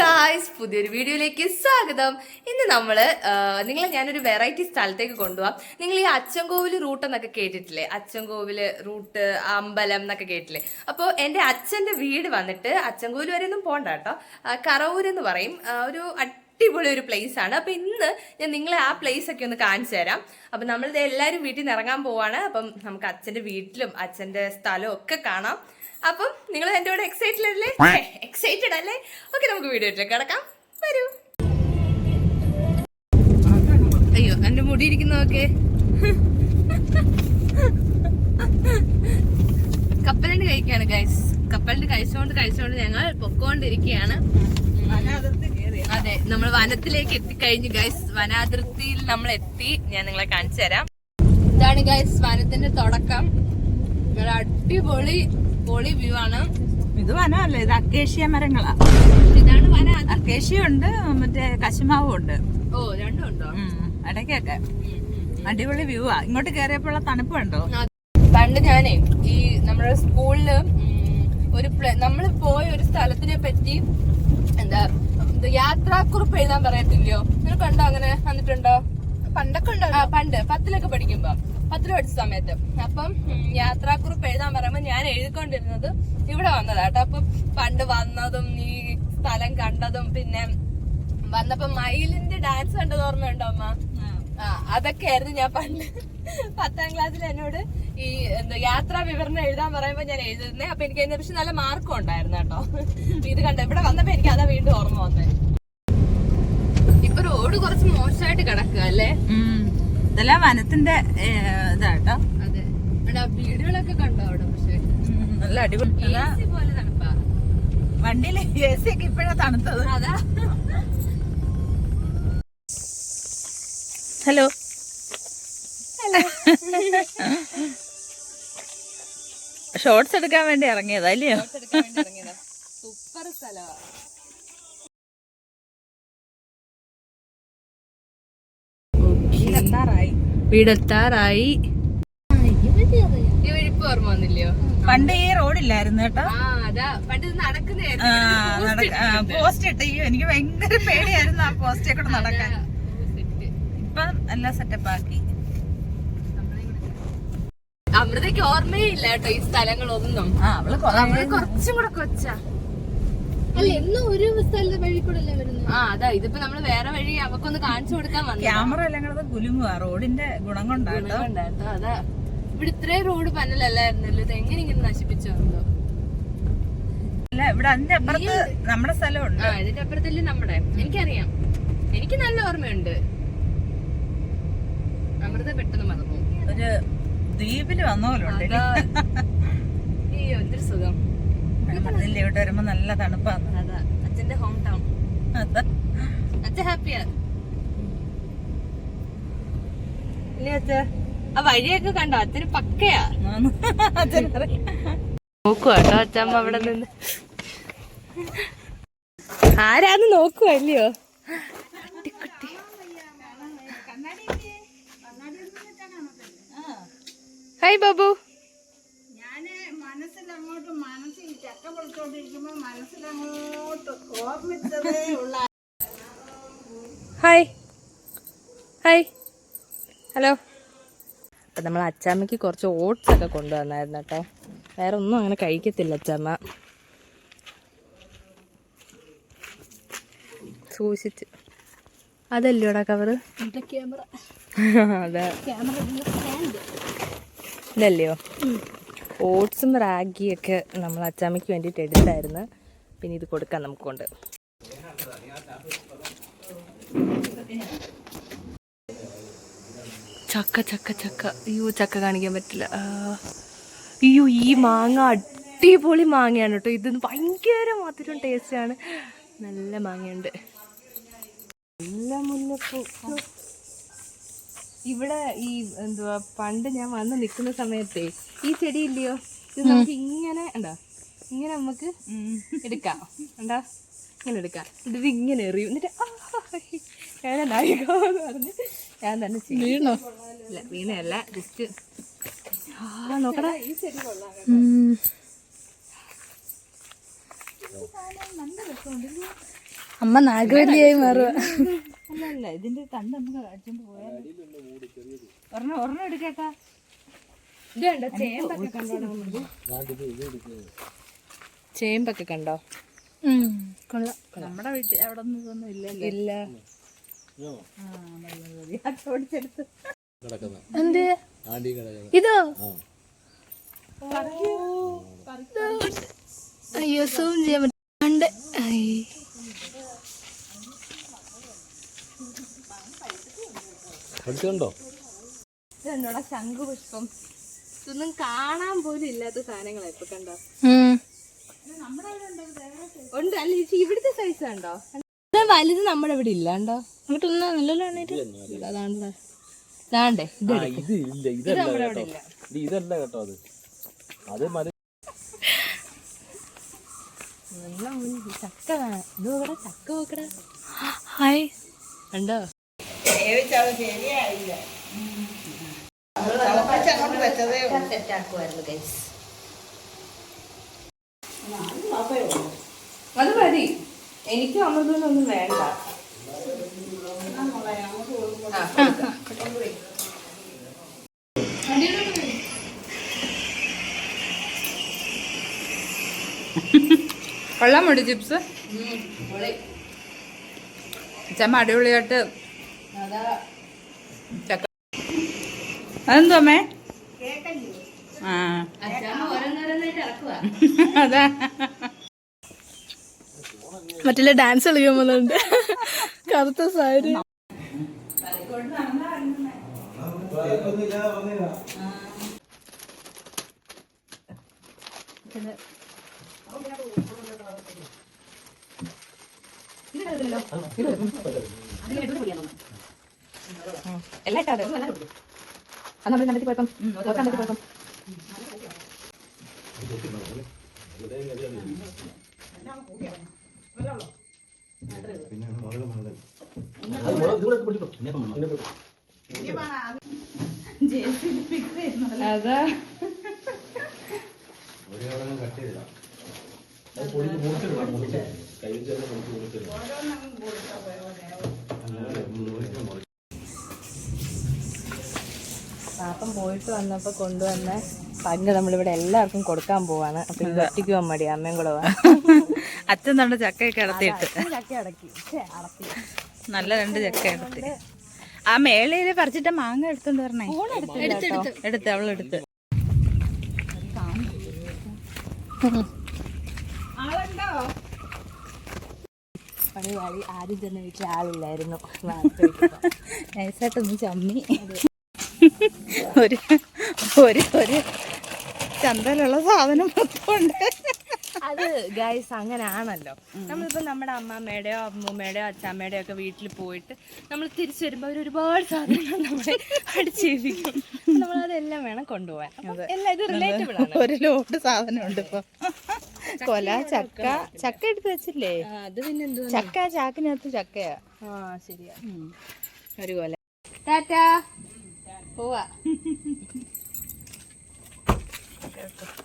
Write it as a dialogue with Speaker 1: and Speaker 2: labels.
Speaker 1: Guys പുതിയൊരു വീഡിയോയിലേക്ക് സ്വാഗതം. ഇന്ന് നമ്മൾ നിങ്ങളെ ഞാനൊരു വെറൈറ്റി സ്ഥലത്തേക്ക് കൊണ്ടുപോവാം. നിങ്ങൾ ഈ അച്ചൻകോവിൽ റൂട്ട് എന്നൊക്കെ കേട്ടിട്ടില്ലേ? അച്ചൻകോവിൽ റൂട്ട് അമ്പലം എന്നൊക്കെ കേട്ടില്ലേ? അപ്പോൾ എന്റെ അച്ഛന്റെ വീട് വന്നിട്ട് അച്ചൻകോവിൽ വരെ ഒന്നും പോകണ്ട കേട്ടോ. കറവൂരെന്ന് പറയും. ഒരു അടിപൊളി ഒരു പ്ലേസ് ആണ്. അപ്പം ഇന്ന് ഞാൻ നിങ്ങളെ ആ പ്ലേസ് ഒക്കെ ഒന്ന് കാണിച്ചു തരാം. അപ്പം നമ്മളിത് എല്ലാവരും വീട്ടിൽ നിന്ന് ഇറങ്ങാൻ പോവാണ്. അപ്പം നമുക്ക് അച്ഛന്റെ വീട്ടിലും അച്ഛന്റെ സ്ഥലവും ഒക്കെ കാണാം. അപ്പം നിങ്ങൾ എന്റെ കൂടെ എക്സൈറ്റഡ് അല്ലേ? എക്സൈറ്റഡ് അല്ലേ? ഓക്കെ നമുക്ക് വീഡിയോ കിടക്കാം. വരൂ. അയ്യോ എന്റെ മുടി ഇരിക്കുന്നതൊക്കെ കപ്പലണ്ടി കഴിക്കാണ് ഗൈസ് കപ്പലണ്ടി കഴിച്ചോണ്ട് കഴിച്ചോണ്ട് ഞങ്ങൾ പൊക്കോണ്ടിരിക്കുകയാണ് അതെ നമ്മൾ വനത്തിലേക്ക് എത്തിക്കഴിഞ്ഞു ഗൈസ് വനാതിർത്തിയിൽ നമ്മൾ എത്തി. ഞാൻ നിങ്ങളെ കാണിച്ചു തരാം. ഇതാണ് ഗൈസ് വനത്തിന്റെ തുടക്കം. നല്ല അടിപൊളി പൊളി വ്യൂ ആണ്
Speaker 2: ഇത് വനമല്ല? ഇത് അക്കേഷ്യ മരങ്ങളാ.
Speaker 1: ഇതാണ് വന.
Speaker 2: അക്കേഷ്യ ഉണ്ട് മറ്റേ കശുമാവും ഉണ്ട്.
Speaker 1: ഓ രണ്ടും ഉണ്ടോ?
Speaker 2: ഇടയ്ക്കൊക്കെ. അടിപൊളി വ്യൂ ആ. ഇങ്ങോട്ട് കയറിയപ്പോഴുള്ള തണുപ്പ് ഉണ്ടോ
Speaker 1: പണ്ട് ഞാനേ ഈ നമ്മുടെ സ്കൂളിൽ ഒരു നമ്മൾ പോയ ഒരു സ്ഥലത്തിനെ പറ്റി എന്താ യാത്രാക്കുറിപ്പ് എഴുതാൻ പറയത്തില്ലയോ? നിനക്കുണ്ടോ അങ്ങനെ വന്നിട്ടുണ്ടോ? പണ്ടൊക്കെ പണ്ട്. പത്തിലൊക്കെ പഠിക്കുമ്പോ. പത്തിൽ പഠിച്ച സമയത്ത്. അപ്പം യാത്രാക്കുറിപ്പ് എഴുതാൻ പറയുമ്പോ ഞാൻ എഴുതിക്കൊണ്ടിരുന്നത് ഇവിടെ വന്നതാട്ടോ അപ്പം പണ്ട് വന്നതും ഈ സ്ഥലം കണ്ടതും പിന്നെ വന്നപ്പോ മയിലിന്റെ ഡാൻസ് കണ്ടത് ഓർമ്മയുണ്ടോ അമ്മ? അതൊക്കെ ആയിരുന്നു ഞാൻ പണ്ട് പത്താം ക്ലാസ്സിൽ എന്നോട് ഈ എന്താ യാത്രാ വിവരണം എഴുതാൻ പറയുമ്പോ ഞാൻ എഴുതുന്നേ അപ്പൊ എനിക്ക് അതിനെ പക്ഷെ നല്ല മാർക്കും ഉണ്ടായിരുന്നു കേട്ടോ. ഇത് കണ്ട? ഇവിടെ വന്നപ്പോ എനിക്ക് അതാ വീണ്ടും ഓർമ്മ വന്നേ. റോഡ് കുറച്ച് മോശമായിട്ട് കിടക്കുക അല്ലേ?
Speaker 2: ഇതെല്ലാം വനത്തിന്റെ ഇതാട്ടോ.
Speaker 1: അതെ. വീടുകളൊക്കെ കണ്ടോ അവിടെ പക്ഷെ?
Speaker 2: നല്ല അടിപൊളി.
Speaker 1: പോലെ തണുപ്പാ.
Speaker 2: വണ്ടിയിലെ എ സി ഒക്കെ ഇപ്പഴാ തണുത്തത്.
Speaker 1: അതാ.
Speaker 2: ഹലോ. ഷോർട്സ് എടുക്കാൻ വേണ്ടി ഇറങ്ങിയതാ അല്ലയോ
Speaker 1: സൂപ്പർ സ്ഥലമാ വീടെത്താറായി. ഓർമ്മ വന്നില്ലയോ?
Speaker 2: പണ്ട് ഈ റോഡില്ലായിരുന്നു കേട്ടോ. പോസ്റ്റ് ഇട്ട് അയ്യോ എനിക്ക് ഭയങ്കര പേടിയായിരുന്നു ആ പോസ്റ്റേ കൂടെ നടക്കാൻ. ഇപ്പം എല്ലാം സെറ്റപ്പ് ആക്കി.
Speaker 1: അമൃതയ്ക്ക് ഓർമ്മയില്ല കേട്ടോ ഈ സ്ഥലങ്ങളൊന്നും.
Speaker 2: അവൾ കൊറേ
Speaker 1: കുറച്ചും കൂടെ കൊച്ചാ.
Speaker 3: അല്ല എന്നും ഒരു സ്ഥലത്തെ വഴി കൂടെ അല്ലേ വരുന്നത്?
Speaker 1: ആ അതാ ഇതിപ്പോ നമ്മൾ വേറെ വഴി അവക്കൊന്ന് കാണിച്ചു കൊടുക്കാൻ വന്നു
Speaker 2: ക്യാമറ എല്ലാം കൂടെ കുലുങ്ങുക റോഡിന്റെ ഗുണം കൊണ്ടാട്ടോ
Speaker 1: അതാ ഇവിടെ ഇത്രയും റോഡ് പന്നലല്ലായിരുന്നല്ലോ ഇത് എങ്ങനെ ഇങ്ങനെ നശിപ്പിച്ചു വന്നോ
Speaker 2: അല്ല ഇവിടെ അതിന്റെ അപ്പുറത്ത് നമ്മുടെ സ്ഥലമുണ്ട്.
Speaker 1: ആ ഇതിന്റെ അപ്പുറത്തല്ലേ നമ്മുടെ? എനിക്കറിയാം. എനിക്ക് നല്ല ഓർമ്മയുണ്ട്. അമൃത പെട്ടെന്ന് മറന്നു.
Speaker 2: ഒരു ദ്വീപിൽ വന്ന പോലെ ഉണ്ട്
Speaker 1: അതാ. അയ്യോ എന്തൊരു സുഖം.
Speaker 2: ഇവിടെ വരുമ്പോ നല്ല തണുപ്പാണ്
Speaker 1: അതാ അച്ഛന്റെ ഹോം ടൗൺ
Speaker 2: അതാ.
Speaker 1: അച്ഛൻ ഹാപ്പിയാ ഇല്ലേ അച്ഛാ? ആ വഴിയൊക്കെ കണ്ടോ? അച്ഛന് പക്കയാ.
Speaker 2: ആന്ന്.
Speaker 1: കേട്ടോ അച്ഛമ്മ അവിടെ നിന്ന്. ആരാന്ന് നോക്കുവാ അല്ലയോ കുട്ടി. ഹായ് ബാബു. ഹായ്. ഹലോ. അപ്പം നമ്മൾ അച്ചാമ്മയ്ക്ക് കുറച്ച് ഓട്സ് ഒക്കെ കൊണ്ടുവന്നായിരുന്നു കേട്ടോ. വേറെ ഒന്നും അങ്ങനെ കഴിക്കത്തില്ല അച്ചാമ്മ. സൂക്ഷിച്ച്. അതല്ലോടാ കവറ്? അതെ. ഇതല്ലയോ? ഓട്സും റാഗിയൊക്കെ നമ്മൾ അച്ചാമ്മയ്ക്ക് വേണ്ടിയിട്ട് എടുത്തായിരുന്നു. പിന്നെ ഇത് കൊടുക്കാം നമുക്കൊണ്ട്. ചക്ക ചക്ക ചക്ക. അയ്യോ ചക്ക കാണിക്കാൻ പറ്റില്ല. അയ്യോ ഈ മാങ്ങ അടിപൊളി മാങ്ങയാണ് കേട്ടോ. ഇത് ഭയങ്കര മധുരം ടേസ്റ്റാണ് നല്ല മാങ്ങയുണ്ട്. നല്ല മുല്ലപ്പൂ. ഇവിടെ ഈ എന്തുവാ പണ്ട് ഞാൻ വന്ന് നിൽക്കുന്ന സമയത്തെ ഈ ചെടി ഇല്ലയോ ഇത് നമുക്ക് ഇങ്ങനെ ഉണ്ടോ ഇങ്ങനെ നമുക്ക് എടുക്കാം. ഉണ്ടോ ഇങ്ങനെ എടുക്കാം. ഇത് ഇങ്ങനെ എറിയും. എന്നിട്ട് ഞാൻ നായികന്ന് പറഞ്ഞ് ഞാൻ തന്നെ ചെയ്യും വീണോ? ഇല്ല വീണയല്ല ജസ്റ്റ് ആ നോക്കടാ.
Speaker 3: അമ്മ നാഗവല്ലിയായി മാറുക
Speaker 2: അല്ല ഇതിന്റെ തണ്ട് നമുക്ക് അടിച്ചോണ്ട് പോയാൽ ഒരെണ്ണം ഒരെണ്ണം എടുക്കേട്ടാ
Speaker 1: ചേമ്പൊക്കെ കണ്ടോ?
Speaker 3: കൊള്ളാം
Speaker 2: നമ്മുടെ വീട്ടിൽ അവിടെ ഒന്നും ഇല്ലല്ലോ.
Speaker 1: ഇല്ല.
Speaker 3: എന്ത്? ഇതോ? അയ്യോ സൂം ചെയ്യാൻ പറ്റുന്നുണ്ട്
Speaker 1: ശംഖുപുഷ്പം. ഇതൊന്നും കാണാൻ പോലും ഇല്ലാത്ത സാധനങ്ങളാ ഇപ്പൊ കണ്ടോ? ഉണ്ട് അല്ല ചേച്ചി ഇവിടുത്തെ സൈസ് കണ്ടോ വലുത് നമ്മുടെ ഇവിടെ ഇല്ല കണ്ടോ
Speaker 3: അങ്ങോട്ടൊന്നും നല്ലല്ലോ
Speaker 1: അതാണ്ട് ഇതാണ്ടേ ഇത്
Speaker 4: ആ ഇത് ഇല്ല ഇതല്ല കേട്ടോ. ഇത് ഇതല്ല കേട്ടോ അത്. അത് മല
Speaker 1: നല്ല മുന്നിൽ ചക്ക കാണാം ഇത് ഇവിടെ ചക്ക നോക്കടാ
Speaker 3: ഹായ്.
Speaker 1: അത് മതി. എനിക്കും അമൃതൊന്നും വേണ്ട.
Speaker 2: കൊള്ളാൻ മുടി ചിപ്സ്. ചമ്മ അടിപൊളിയായിട്ട് ചക്ക അതെന്തോ അമ്മേ? ആ. അതാ.
Speaker 3: മറ്റുള്ള ഡാൻസ് കളിക്കാൻ പോകുന്നുണ്ട്. കറുത്ത സാരി.
Speaker 1: എല്ലാം ഇട്ടാ മതി. അത് നമ്മൾ കണ്ടെത്തി പോയപ്പം കണ്ടെത്തി പോയപ്പം അതാ. പാപ്പം പോയിട്ട് വന്നപ്പോ കൊണ്ടുവന്ന പങ്ക് നമ്മളിവിടെ എല്ലാവർക്കും കൊടുക്കാൻ പോവാണ്. അപ്പൊ ഇത് ഒറ്റയ്ക്ക് പോകാൻ മടി അമ്മയും കൂടെ
Speaker 2: അച്ഛൻ നമ്മുടെ ചക്കയൊക്കെ അടത്തിയിട്ട്
Speaker 1: ചക്ക അടക്കി ഛെ, അടക്കി.
Speaker 2: നല്ല രണ്ട് ചക്ക എടുത്ത് ആ മേളയിൽ പറിച്ചിട്ട് മാങ്ങ എടുത്തോണ്ട് വരണേ. എടുത്ത് അവളെടുത്ത്
Speaker 1: പണി വഴി ആദ്യം തന്നെ വീട്ടിൽ ആളില്ലായിരുന്നു.
Speaker 2: നൈസായിട്ടൊന്ന് ചമ്മി. ഒരു ഒരു ഒരു ചന്തയിലുള്ള സാധനം മൊത്തമുണ്ട്.
Speaker 1: അത് ഗൈസ് അങ്ങനെയാണല്ലോ നമ്മളിപ്പോ നമ്മുടെ അമ്മമ്മയുടെയോ അമ്മൂമ്മയുടെയോ അച്ഛമ്മയുടെയോ ഒക്കെ വീട്ടിൽ പോയിട്ട് നമ്മൾ തിരിച്ചു വരുമ്പോ അവർ ഒരുപാട് സാധനങ്ങൾ നമ്മളെ അടിച്ചേൽപ്പിക്കും. നമ്മളതെല്ലാം വേണം കൊണ്ടുപോകാൻ. എല്ലാം ഇത് റിലേറ്റബിൾ ആണ്.
Speaker 2: ഒരു ലോട്ട് സാധനം ഉണ്ട് ഇപ്പൊ. കൊല ചക്ക ചക്ക എടുത്ത് വെച്ചില്ലേ?
Speaker 1: അത് പിന്നെ
Speaker 2: ചക്ക ചാക്കിനകത്ത് ചക്കയാ.
Speaker 1: ആ ശരിയാ.
Speaker 2: ഒരു കൊല.
Speaker 1: ടാറ്റാ. പോവാ.